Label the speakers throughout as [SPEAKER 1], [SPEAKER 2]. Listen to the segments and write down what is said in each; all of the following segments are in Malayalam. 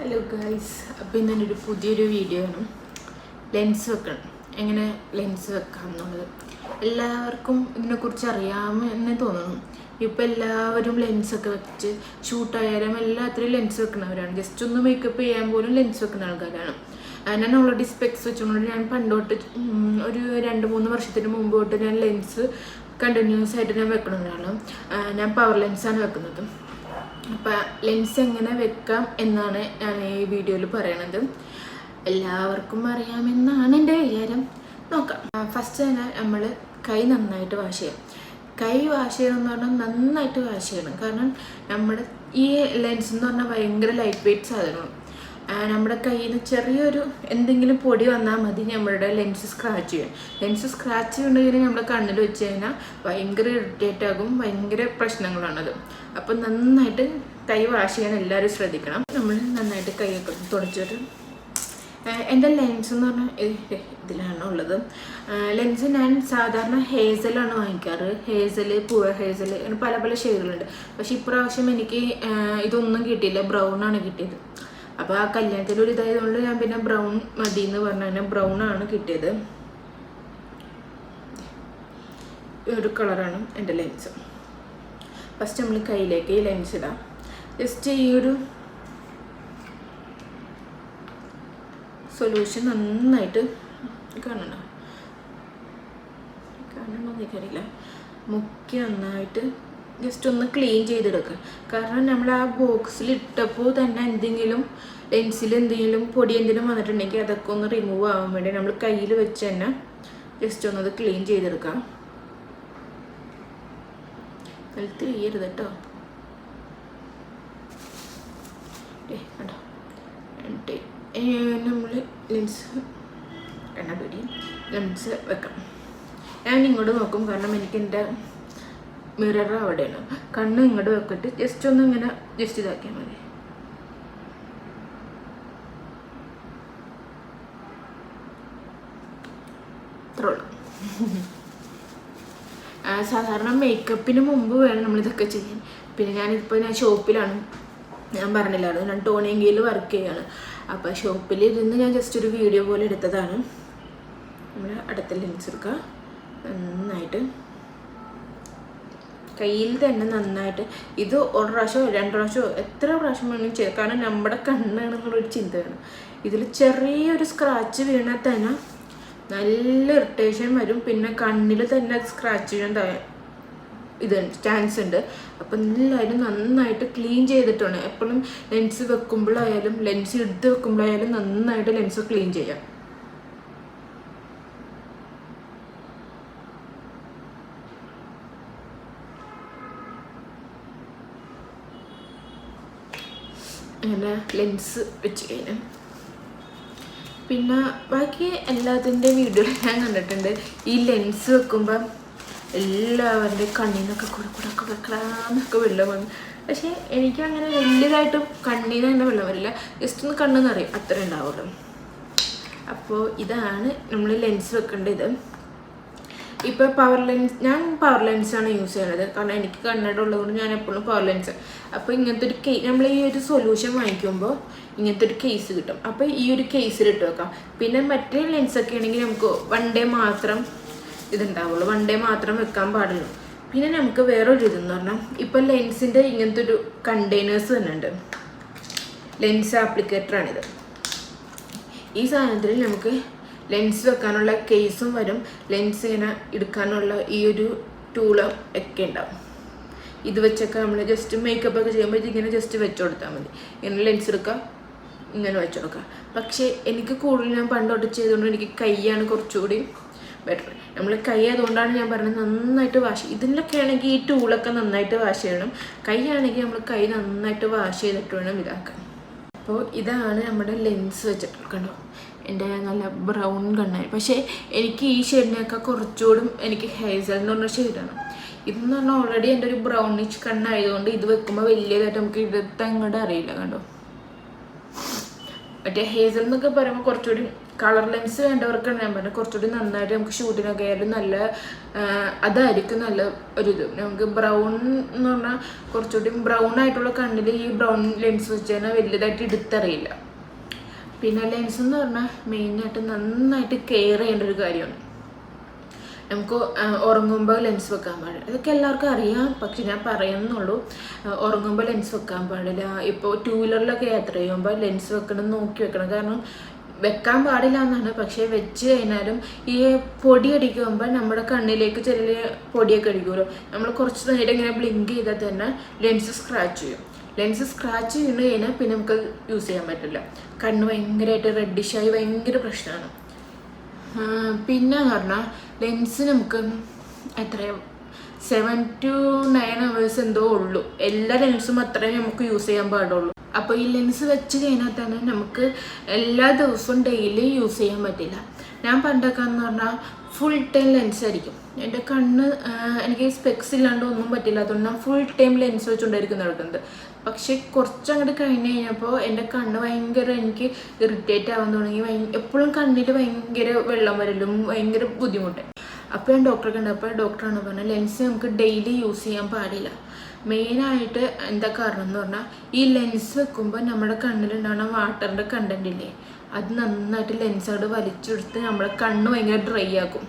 [SPEAKER 1] ഹലോ ഗൈസ് അപ്പോൾ ഇന്ന് ഒരു പുതിയൊരു വീഡിയോ ആണ്. ലെൻസ് വെക്കണം. എങ്ങനെ ലെൻസ് വെക്കാം എന്നുള്ളത്. എല്ലാവർക്കും ഇതിനെക്കുറിച്ച് അറിയാമെന്ന് തോന്നുന്നു. ഇപ്പം എല്ലാവരും ലെൻസൊക്കെ വെച്ച് ഷൂട്ടായാലും എല്ലാത്തിലും ലെൻസ് വെക്കുന്നവരാണ്. ജസ്റ്റ് ഒന്ന് മേക്കപ്പ് ചെയ്യാൻ പോലും ലെൻസ് വെക്കുന്ന ആൾക്കാരാണ്. ഞാൻ ഓൾറെഡി സ്പെക്സ് വെച്ചുകൊണ്ട് ഞാൻ പണ്ടോട്ട് ഒരു രണ്ട് മൂന്ന് വർഷത്തിന് മുമ്പ് തൊട്ട് ഞാൻ ലെൻസ് കണ്ടിന്യൂസ് ആയിട്ട് ഞാൻ വെക്കണമെന്നാണ് ഞാൻ പവർ ലെൻസാണ് വെക്കുന്നത്. അപ്പം ലെൻസ് എങ്ങനെ വെക്കാം എന്നാണ് ഞാൻ ഈ വീഡിയോയിൽ പറയണത്. എല്ലാവർക്കും അറിയാമെന്നാണ് എന്റെ വിചാരം. നോക്കാം. ഫസ്റ്റ് തന്നെ നമ്മൾ കൈ നന്നായിട്ട് വാഷ് ചെയ്യാം. കൈ വാഷ് ചെയ്യണം എന്ന് പറഞ്ഞാൽ നന്നായിട്ട് വാഷ് ചെയ്യണം. കാരണം നമ്മൾ ഈ ലെൻസ് എന്ന് പറഞ്ഞാൽ ഭയങ്കര ലൈറ്റ് വെയിറ്റ് സാധനമാണ്. നമ്മുടെ കയ്യിൽ നിന്ന് ചെറിയൊരു എന്തെങ്കിലും പൊടി വന്നാൽ മതി നമ്മളുടെ ലെൻസ് സ്ക്രാച്ച് ചെയ്യും ലെൻസ് സ്ക്രാച്ച് ചെയ്യുന്നുണ്ടെങ്കിൽ നമ്മുടെ കണ്ണിൽ വെച്ച് കഴിഞ്ഞാൽ ഭയങ്കര ഇറിറ്റേറ്റ് ആകും ഭയങ്കര പ്രശ്നങ്ങളാണത്. അപ്പം നന്നായിട്ട് കൈ വാഷ് ചെയ്യാൻ എല്ലാവരും ശ്രദ്ധിക്കണം. നമ്മൾ നന്നായിട്ട് കൈയൊക്കെ തുടച്ചിട്ട് എന്റെ ലെൻസ് എന്ന് പറഞ്ഞാൽ ഇത് ഇതിലാണ് ഉള്ളത്. ലെൻസ് ഞാൻ സാധാരണ ഹേസലാണ് വാങ്ങിക്കാറ്. ഹേസൽ പൂവ ഹേസൽ അങ്ങനെ പല പല ഷെയ്ഡുകളുണ്ട് പക്ഷെ ഇപ്രാവശ്യം എനിക്ക് ഇതൊന്നും കിട്ടിയില്ല. ബ്രൗൺ ആണ് കിട്ടിയത്. അപ്പോൾ ആ കല്യാണത്തിൽ ഒരു ഇതായതുകൊണ്ട് ഞാൻ പിന്നെ ബ്രൗൺ മതി എന്ന് പറഞ്ഞാൽ ബ്രൗൺ ആണ് കിട്ടിയത്. ഒരു കളറാണ് എന്റെ ലെൻസ്. ഫസ്റ്റ് നമ്മൾ കയ്യിലേക്ക് ഈ ലെൻസ് ഇടാം. ജസ്റ്റ് ഈ ഒരു സൊല്യൂഷൻ നന്നായിട്ട് കാണണം കാണണമെന്ന് എനിക്കറിയില്ല. മുക്കി നന്നായിട്ട് ജസ്റ്റ് ഒന്ന് ക്ലീൻ ചെയ്തെടുക്കുക കാരണം നമ്മൾ ആ ബോക്സിൽ ഇട്ടപ്പോൾ തന്നെ എന്തെങ്കിലും ലെൻസിൽ എന്തെങ്കിലും പൊടി എന്തെങ്കിലും വന്നിട്ടുണ്ടെങ്കിൽ അതൊക്കെ ഒന്ന് റിമൂവ് ആവാൻ വേണ്ടി നമ്മൾ കയ്യിൽ വെച്ച് തന്നെ ജസ്റ്റ് ഒന്ന് അത് ക്ലീൻ ചെയ്തെടുക്കാം. നിലത്ത് ചെയ്യരുത് കേട്ടോ. നമ്മൾ ലെൻസ് കണ്ണാടി ലെൻസ് വെക്കാം. ഞാൻ ഇങ്ങോട്ട് നോക്കും കാരണം എനിക്ക് എന്റെ മിറർ അവിടെയാണ്. കണ്ണ് ഇങ്ങോട്ട് വെക്കിട്ട്. ജസ്റ്റ് ഒന്ന് ഇങ്ങനെ ജസ്റ്റ് ഇതാക്കിയാൽ മതി. സാധാരണ മേക്കപ്പിന് മുമ്പ് വേണം നമ്മൾ ഇതൊക്കെ ചെയ്യാൻ. പിന്നെ ഞാനിപ്പോൾ ഞാൻ ഷോപ്പിലാണ് ഞാൻ പറഞ്ഞില്ലായിരുന്നു. ഞാൻ ടോണിയങ്കയിൽ വർക്ക് ചെയ്യാണ്. അപ്പോൾ ഷോപ്പിൽ ഇരുന്ന് ഞാൻ ജസ്റ്റ് ഒരു വീഡിയോ പോലെ എടുത്തതാണ്. നമ്മൾ അടുത്ത ലെൻസ് എടുക്കുക നന്നായിട്ട്. കയ്യിൽ തന്നെ നന്നായിട്ട്. ഇത് ഒരു പ്രാവശ്യമോ രണ്ട് പ്രാവശ്യമോ എത്ര പ്രാവശ്യം വേണമെങ്കിലും ചെയ്യാം. കാരണം നമ്മുടെ കണ്ണാണെന്നുള്ളൊരു ചിന്തയാണ്. ഇതിൽ ചെറിയൊരു സ്ക്രാച്ച് വീണാൽ തന്നെ നല്ല ഇറിറ്റേഷൻ വരും. പിന്നെ കണ്ണിൽ തന്നെ സ്ക്രാച്ച് ത- ഇത് ചാൻസ് ഉണ്ട്. അപ്പം എല്ലാവരും നന്നായിട്ട് ക്ലീൻ ചെയ്തിട്ടാണ്. എപ്പോഴും ലെൻസ് വെക്കുമ്പോഴായാലും ലെൻസ് എടുത്ത് വെക്കുമ്പോഴായാലും നന്നായിട്ട് ലെൻസ് ക്ലീൻ ചെയ്യാം. അങ്ങനെ ലെൻസ് വെച്ച് കഴിഞ്ഞു. പിന്നെ ബാക്കി എല്ലാത്തിന്റെ വീഡിയോ ഞാൻ കണ്ടിട്ടുണ്ട്. ഈ ലെൻസ് വെക്കുമ്പം എല്ലാവരുടെ കണ്ണിൽ നിന്നൊക്കെ കൂടെ കൂടെ ഒക്കെ വെക്കണമെന്നൊക്കെ വെള്ളം വന്നു. പക്ഷേ എനിക്ക് അങ്ങനെ വലിയതായിട്ട് കണ്ണിൽ നിന്ന് തന്നെ വെള്ളം വരില്ല. ജസ്റ്റ് ഒന്ന് കണ്ണെന്ന് അറിയും അത്ര ഉണ്ടാവുള്ളൂ. അപ്പോൾ ഇതാണ് നമ്മൾ ലെൻസ് വെക്കേണ്ടത്. ഇപ്പോൾ പവർ ലെൻസ് ഞാൻ പവർ ലെൻസാണ് യൂസ് ചെയ്യുന്നത് കാരണം എനിക്ക് കണ്ണട ഉള്ളതുകൊണ്ട് ഞാൻ എപ്പോഴും പവർ ലെൻസ് അപ്പോൾ ഇങ്ങനത്തെ ഒരു കേ നമ്മൾ ഈ ഒരു സൊല്യൂഷൻ വാങ്ങിക്കുമ്പോൾ ഇങ്ങനത്തെ ഒരു കേസ് കിട്ടും. അപ്പോൾ ഈ ഒരു കേസിൽ ഇട്ട് വെക്കാം. പിന്നെ മറ്റേ ലെൻസൊക്കെ ആണെങ്കിൽ നമുക്ക് വൺ ഡേ മാത്രം ഇതുണ്ടാവുള്ളൂ. വൺ ഡേ മാത്രം വെക്കാൻ പാടുള്ളൂ. പിന്നെ നമുക്ക് വേറൊരു ഇതെന്ന് പറഞ്ഞാൽ ഇപ്പോൾ ലെൻസിന്റെ ഇങ്ങനത്തെ ഒരു കണ്ടെയ്നേഴ്സ് തന്നെ ഉണ്ട്. ലെൻസ് ആപ്ലിക്കേറ്ററാണിത് ഈ സാധനത്തിൽ നമുക്ക് ലെൻസ് വെക്കാനുള്ള കേസും വരും. ലെൻസ് ഇങ്ങനെ എടുക്കാനുള്ള ഈ ഒരു ടൂളും ഒക്കെ ഉണ്ടാവും. ഇത് വെച്ചൊക്കെ നമ്മൾ ജസ്റ്റ് മേക്കപ്പ് ഒക്കെ ചെയ്യുമ്പോൾ ഇതിങ്ങനെ ജസ്റ്റ് വെച്ചു കൊടുത്താൽ മതി. ഇങ്ങനെ ലെൻസ് എടുക്കാം ഇങ്ങനെ വെച്ചു പക്ഷേ എനിക്ക് കൂടുതൽ ഞാൻ പണ്ടോട്ട് ചെയ്തുകൊണ്ട് എനിക്ക് കൈയാണ് കുറച്ചുകൂടി ബെറ്റർ നമ്മൾ കൈ അതുകൊണ്ടാണ് ഞാൻ പറഞ്ഞത് നന്നായിട്ട് വാഷ് ഇതിലൊക്കെ ആണെങ്കിൽ ഈ ടൂളൊക്കെ നന്നായിട്ട് വാഷ് ചെയ്യണം. കൈ ആണെങ്കിൽ നമ്മൾ കൈ നന്നായിട്ട് വാഷ് ചെയ്തിട്ട് വേണം ഇതാക്കാൻ. അപ്പോൾ ഇതാണ് നമ്മുടെ ലെൻസ് വെച്ചിട്ട് കണ്ടോ? എന്റെ നല്ല ബ്രൗൺ കണ്ണായി. പക്ഷേ എനിക്ക് ഈ ഷെയ്ഡിനൊക്കെ കുറച്ചുകൂടും എനിക്ക് ഹേസൽ എന്ന് പറഞ്ഞ ഷെയ്ഡാണ്. ഇതെന്ന് പറഞ്ഞാൽ ഓൾറെഡി എന്റെ ഒരു ബ്രൗണിഷ് കണ്ണായതുകൊണ്ട് ഇത് വെക്കുമ്പോൾ വലിയതായിട്ട് നമുക്ക് ഇടത്ത് അങ്ങോട്ട് അറിയില്ല കണ്ടോ? മറ്റേ ഹേസൽ എന്നൊക്കെ പറയുമ്പോൾ കുറച്ചുകൂടി കളർ ലെൻസ് വേണ്ടവർക്കാണ് ഞാൻ പറഞ്ഞത്. കുറച്ചുകൂടി നന്നായിട്ട് നമുക്ക് ഷൂട്ടിനൊക്കെ ആയാലും നല്ല അതായിരിക്കും നല്ല ഒരു ഇത്. നമുക്ക് ബ്രൗൺ എന്ന് പറഞ്ഞാൽ കുറച്ചുകൂടി ബ്രൗൺ ആയിട്ടുള്ള കണ്ണിൽ ഈ ബ്രൗൺ ലെൻസ് വെച്ച് കഴിഞ്ഞാൽ വലിയതായിട്ട് എടുത്തറിയില്ല. പിന്നെ ലെൻസ് എന്ന് പറഞ്ഞാൽ മെയിനായിട്ട് നന്നായിട്ട് കെയർ ചെയ്യേണ്ട ഒരു കാര്യമാണ്. നമുക്ക് ഉറങ്ങുമ്പോൾ ലെൻസ് വെക്കാൻ പാടില്ല. ഇതൊക്കെ എല്ലാവർക്കും അറിയാം പക്ഷെ ഞാൻ പറയുന്നുള്ളൂ ഉറങ്ങുമ്പോൾ ലെൻസ് വെക്കാൻ പാടില്ല. ഇപ്പോൾ ടൂ വീലറിലൊക്കെ യാത്ര ചെയ്യുമ്പോൾ ലെൻസ് വെക്കണം നോക്കി വെക്കണം. കാരണം വെക്കാൻ പാടില്ല എന്നാണ് പക്ഷേ വെച്ച് കഴിഞ്ഞാലും ഈ പൊടി അടിക്കുമ്പോൾ നമ്മുടെ കണ്ണിലേക്ക് ചെറിയ പൊടിയൊക്കെ അടിക്കുമല്ലോ. നമ്മൾ കുറച്ച് നേരം ഇങ്ങനെ ബ്ലിങ്ക് ചെയ്താൽ തന്നെ ലെൻസ് സ്ക്രാച്ച് ചെയ്യും. ലെൻസ് സ്ക്രാച്ച് ചെയ്ത് കഴിഞ്ഞാൽ പിന്നെ നമുക്ക് യൂസ് ചെയ്യാൻ പറ്റില്ല. കണ്ണ് ഭയങ്കരമായിട്ട് റെഡിഷായി ഭയങ്കര പ്രശ്നമാണ് പിന്നെന്ന് പിന്നെ പറഞ്ഞാൽ ലെൻസ് നമുക്ക് എത്രയും? സെവൻ ടു നയൻ അവേഴ്സ് എന്തോ ഉള്ളൂ. എല്ലാ ലെൻസും അത്രയും നമുക്ക് യൂസ് ചെയ്യാൻ പാടുള്ളൂ. അപ്പോൾ ഈ ലെൻസ് വെച്ച് കഴിഞ്ഞാൽ തന്നെ നമുക്ക് എല്ലാ ദിവസവും ഡെയിലി യൂസ് ചെയ്യാൻ പറ്റില്ല. ഞാൻ പണ്ടൊക്കെ എന്ന് പറഞ്ഞാൽ ഫുൾ ടൈം ലെൻസ് ആയിരിക്കും. എന്റെ കണ്ണ് എനിക്ക് സ്പെക്സ് ഇല്ലാണ്ട് ഒന്നും പറ്റില്ല അതുകൊണ്ട് ഞാൻ ഫുൾ ടൈം ലെൻസ് വെച്ചുകൊണ്ടായിരിക്കും നടക്കുന്നത്. പക്ഷെ കുറച്ചങ്ങോട്ട് കഴിഞ്ഞ് കഴിഞ്ഞപ്പോൾ എന്റെ കണ്ണ് ഭയങ്കര എനിക്ക് ഇറിറ്റേറ്റ് ആവാൻ തുടങ്ങി. എപ്പോഴും കണ്ണിൽ ഭയങ്കര വെള്ളം വരലും ഭയങ്കര ബുദ്ധിമുട്ടായി അപ്പോൾ ഞാൻ ഡോക്ടറെ കണ്ടപ്പോൾ ഡോക്ടറാണ് പറഞ്ഞത് ലെൻസ് നമുക്ക് ഡെയിലി യൂസ് ചെയ്യാൻ പാടില്ല. മെയിനായിട്ട് എന്താ കാരണം എന്ന് പറഞ്ഞാൽ ഈ ലെൻസ് വെക്കുമ്പോൾ നമ്മുടെ കണ്ണിലുണ്ടാകുന്ന വാട്ടറിന്റെ കണ്ടന്റ് ഇല്ലേ അത് നന്നായിട്ട് ലെൻസ് അവിടെ വലിച്ചെടുത്ത് നമ്മുടെ കണ്ണ് ഭയങ്കര ഡ്രൈ ആക്കും.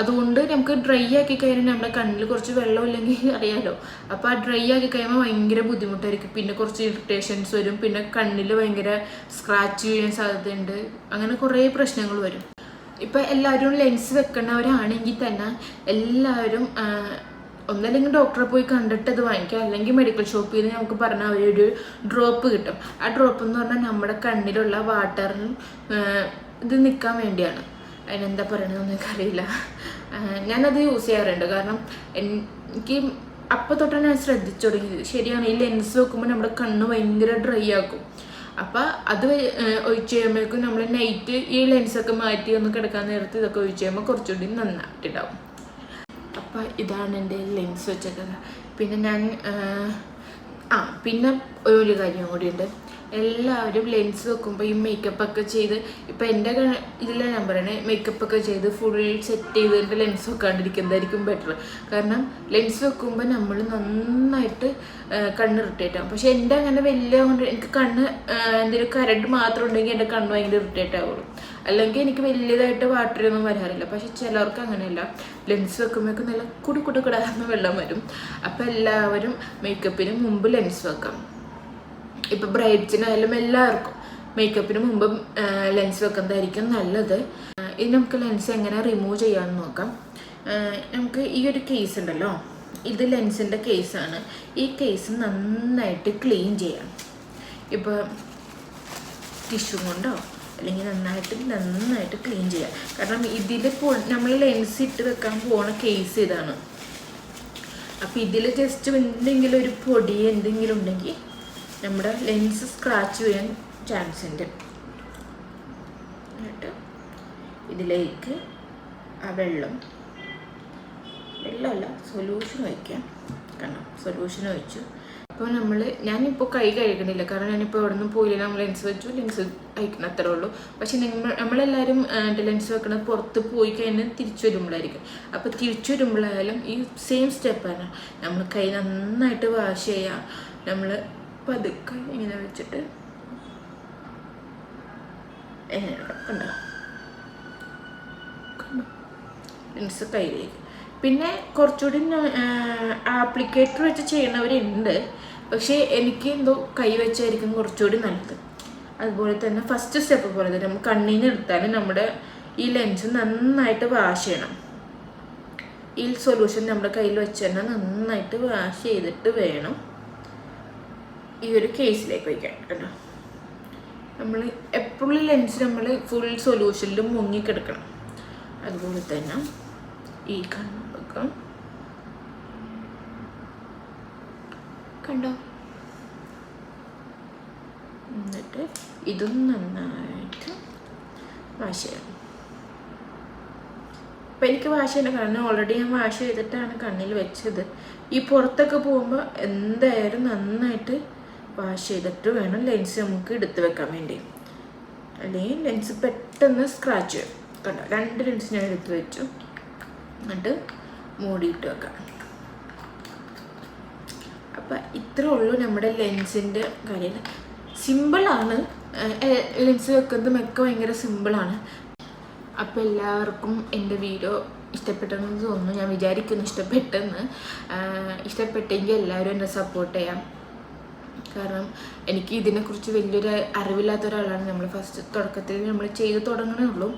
[SPEAKER 1] അതുകൊണ്ട് നമുക്ക് ഡ്രൈ ആക്കി കഴിഞ്ഞാൽ നമ്മുടെ കണ്ണിൽ കുറച്ച് വെള്ളം ഇല്ലെങ്കിൽ അറിയാലോ. അപ്പോൾ ആ ഡ്രൈ ആക്കി കഴിയുമ്പോൾ ഭയങ്കര ബുദ്ധിമുട്ടായിരിക്കും. പിന്നെ കുറച്ച് ഇറിറ്റേഷൻസ് വരും. പിന്നെ കണ്ണിൽ ഭയങ്കര സ്ക്രാച്ച് ചെയ്യാൻ സാധ്യതയുണ്ട്. അങ്ങനെ കുറേ പ്രശ്നങ്ങൾ വരും. ഇപ്പം എല്ലാവരും ലെൻസ് വെക്കുന്നവരാണെങ്കിൽ തന്നെ എല്ലാവരും ഒന്നല്ലെങ്കിൽ ഡോക്ടറെ പോയി കണ്ടിട്ട് അത് വാങ്ങിക്കാം. അല്ലെങ്കിൽ മെഡിക്കൽ ഷോപ്പിൽ നിന്ന് നമുക്ക് പറഞ്ഞ ഒരു ഡ്രോപ്പ് കിട്ടും. ആ ഡ്രോപ്പ് എന്ന് പറഞ്ഞാൽ നമ്മുടെ കണ്ണിലുള്ള വാട്ടറിനും ഇത് നിൽക്കാൻ വേണ്ടിയാണ്. അതിനെന്താ പറയണതെന്ന് എനിക്കറിയില്ല. ഞാനത് യൂസ് ചെയ്യാറുണ്ട്. കാരണം എനിക്ക് അപ്പം തൊട്ടാണ് ഞാൻ ശ്രദ്ധിച്ചു തുടങ്ങിയത്. ശരിയാണ്. ഈ ലെൻസ് വെക്കുമ്പോൾ നമ്മുടെ കണ്ണ് ഭയങ്കര ഡ്രൈ ആക്കും. അപ്പം അത് ഒഴിച്ച് കഴിയുമ്പോഴേക്കും നമ്മൾ നൈറ്റ് ഈ ലെൻസൊക്കെ മാറ്റി ഒന്ന് കിടക്കാൻ നേരത്ത് ഇതൊക്കെ ഒഴിച്ച് കഴിയുമ്പോൾ കുറച്ചുകൂടി നന്നായിട്ടുണ്ടാവും. അപ്പം ഇതാണ് എന്റെ ലെൻസ് വെച്ചേക്കുന്നത്. പിന്നെ ഞാൻ ആ പിന്നെ ഒരു കാര്യം കൂടിയുണ്ട് എല്ലാവരും ലെൻസ് വെക്കുമ്പോൾ ഈ മേക്കപ്പ് ഒക്കെ ചെയ്ത് ഇപ്പം എന്റെ ഇതിലെ മേക്കപ്പ് ഒക്കെ ചെയ്ത് ഫുൾ സെറ്റ് ചെയ്തിട്ട് ലെൻസ് വെക്കാണ്ടിരിക്കുന്നതായിരിക്കും ബെറ്റർ കാരണം ലെൻസ് വെക്കുമ്പോൾ നമ്മൾ നന്നായിട്ട് കണ്ണ് ഇറിറ്റേറ്റ് ആവും. പക്ഷെ എന്റെ അങ്ങനെ വലിയ കൊണ്ട് എനിക്ക് കണ്ണ് എന്തെങ്കിലും കരണ്ട് മാത്രം ഉണ്ടെങ്കിൽ എന്റെ കണ്ണ് ഭയങ്കര ഇറിറ്റേറ്റ് ആവുള്ളൂ. അല്ലെങ്കിൽ എനിക്ക് വലിയതായിട്ട് വാട്ടറൊന്നും വരാറില്ല. പക്ഷെ ചിലർക്ക് അങ്ങനെയല്ല. ലെൻസ് വെക്കുമ്പോഴേക്കും നല്ല കുടു കുടു വെള്ളം വരും. അപ്പം എല്ലാവരും മേക്കപ്പിന് മുമ്പ് ലെൻസ് വെക്കാം. ഇപ്പം ബ്രൈഡ്സിനായാലും എല്ലാവർക്കും മേക്കപ്പിന് മുമ്പ് ലെൻസ് വെക്കുന്നതായിരിക്കും നല്ലത്. ഇനി നമുക്ക് ലെൻസ് എങ്ങനെ റിമൂവ് ചെയ്യാമെന്ന് നോക്കാം. നമുക്ക് ഈ ഒരു കേസ് ഉണ്ടല്ലോ. ഇത് ലെൻസിന്റെ കേസാണ് ഈ കേസ് നന്നായിട്ട് ക്ലീൻ ചെയ്യാം. ഇപ്പോൾ ടിഷ്യൂ കൊണ്ടോ അല്ലെങ്കിൽ നന്നായിട്ട് നന്നായിട്ട് ക്ലീൻ ചെയ്യാം. കാരണം ഇതിൽ പോ നമ്മൾ ലെൻസ് ഇട്ട് വെക്കാൻ പോണ കേസ് ഇതാണ്. അപ്പോൾ ഇതിൽ ജസ്റ്റ് എന്തെങ്കിലും ഒരു പൊടി എന്തെങ്കിലും ഉണ്ടെങ്കിൽ നമ്മുടെ ലെൻസ് സ്ക്രാച്ച് ചെയ്യാൻ ചാൻസ് ഉണ്ട്. എന്നിട്ട് ഇതിലേക്ക് ആ വെള്ളം വെള്ളമല്ല സൊല്യൂഷൻ ഒഴിക്കാം. കാരണം സൊല്യൂഷൻ ഒഴിച്ചു. അപ്പോൾ നമ്മൾ ഞാനിപ്പോൾ കൈ കഴുകണില്ല. കാരണം ഞാനിപ്പോൾ ഇവിടെ നിന്ന് പോയില്ല. നമ്മൾ ലെൻസ് വെച്ചു ലെൻസ് അയക്കണം അത്രേ ഉള്ളൂ. പക്ഷെ നിങ്ങൾ നമ്മളെല്ലാവരും ലെൻസ് വെക്കണത് പുറത്ത് പോയി കഴിഞ്ഞാൽ തിരിച്ചു വരുമ്പോഴായിരിക്കും. അപ്പോൾ തിരിച്ചു വരുമ്പോഴായാലും ഈ സെയിം സ്റ്റെപ്പാണ് നമ്മൾ കൈ നന്നായിട്ട് വാഷ് ചെയ്യുക നമ്മൾ പതുക്കെ ഇങ്ങനെ വെച്ചിട്ട് ലെൻസ് കയ്യിലേക്ക്. പിന്നെ കുറച്ചുകൂടി ആപ്ലിക്കേറ്റർ വെച്ച് ചെയ്യണവരുണ്ട്. പക്ഷേ എനിക്ക് എന്തോ കൈ വെച്ചായിരിക്കും കുറച്ചുകൂടി നല്ലത്. അതുപോലെ തന്നെ ഫസ്റ്റ് സ്റ്റെപ്പ് പോലെ തന്നെ നമ്മൾ കണ്ണീന്ന് എടുത്താൽ നമ്മുടെ ഈ ലെൻസ് നന്നായിട്ട് വാഷ് ചെയ്യണം. ഈ സൊല്യൂഷൻ നമ്മുടെ കയ്യിൽ വെച്ച് തന്നെ നന്നായിട്ട് വാഷ് ചെയ്തിട്ട് വേണം. ഈ ഒരു കേസിലേക്ക് വയ്ക്കാം കേട്ടോ. നമ്മൾ എപ്പോഴും ലെൻസ് നമ്മൾ ഫുൾ സൊല്യൂഷനിൽ മുങ്ങിക്കിടക്കണം. അതുപോലെ തന്നെ ഈ കണ്ണൊക്കെ കണ്ടോ? എന്നിട്ട് ഇതും നന്നായിട്ട് വാഷ് ചെയ്യണം. അപ്പം എനിക്ക് വാഷ് ചെയ്യണം കാരണം ഓൾറെഡി ഞാൻ വാഷ് ചെയ്തിട്ടാണ് കണ്ണിൽ വെച്ചത്. ഈ പുറത്തൊക്കെ പോകുമ്പോൾ എന്തായാലും നന്നായിട്ട് വാഷ് ചെയ്തിട്ട് വേണം ലെൻസ് നമുക്ക് എടുത്ത് വെക്കാൻ വേണ്ടി. അല്ലെങ്കിൽ ലെൻസ് പെട്ടെന്ന് സ്ക്രാച്ച് ചെയ്യും. കണ്ടോ? രണ്ട് ലെൻസ് ഞാൻ എടുത്ത് വെച്ചു. എന്നിട്ട് മൂടിയിട്ട് വെക്കാം. അപ്പം ഇത്രേ ഉള്ളൂ നമ്മുടെ ലെൻസിന്റെ കാര്യം. സിമ്പിളാണ് ലെൻസ് വെക്കുന്നതും ഒക്കെ ഭയങ്കര സിമ്പിളാണ് അപ്പോൾ എല്ലാവർക്കും എന്റെ വീഡിയോ ഇഷ്ടപ്പെട്ടെന്ന് തോന്നുന്നു. ഞാൻ വിചാരിക്കുന്നു ഇഷ്ടപ്പെട്ടെന്ന്. ഇഷ്ടപ്പെട്ടെങ്കിൽ എല്ലാവരും എന്നെ സപ്പോർട്ട് ചെയ്യാം. കാരണം എനിക്ക് ഇതിനെക്കുറിച്ച് വലിയൊരു അറിവില്ലാത്ത ഒരാളാണ്. നമ്മൾ ഫസ്റ്റ് തുടക്കത്തിൽ നമ്മൾ ചെയ്ത് തുടങ്ങണേ ഉള്ളൂ.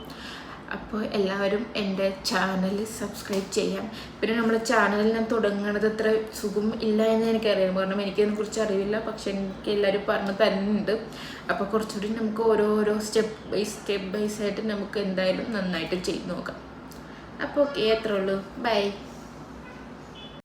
[SPEAKER 1] അപ്പോൾ എല്ലാവരും എന്റെ ചാനൽ സബ്സ്ക്രൈബ് ചെയ്യാം. പിന്നെ നമ്മുടെ ചാനലിൽ ഞാൻ തുടങ്ങണത് അത്ര സുഖം ഇല്ല എന്ന് എനിക്കറിയാം. കാരണം എനിക്കതിനെക്കുറിച്ച് അറിവില്ല. പക്ഷെ എനിക്ക് എല്ലാവരും പറഞ്ഞു തരുന്നുണ്ട്. അപ്പോൾ കുറച്ചുകൂടി നമുക്ക് ഓരോരോ സ്റ്റെപ്പ് ബൈ സ്റ്റെപ്പ് ആയിട്ട് നമുക്ക് എന്തായാലും നന്നായിട്ട് ചെയ്ത് നോക്കാം. അപ്പോൾ ഓക്കെ അത്രേ ഉള്ളൂ. ബൈ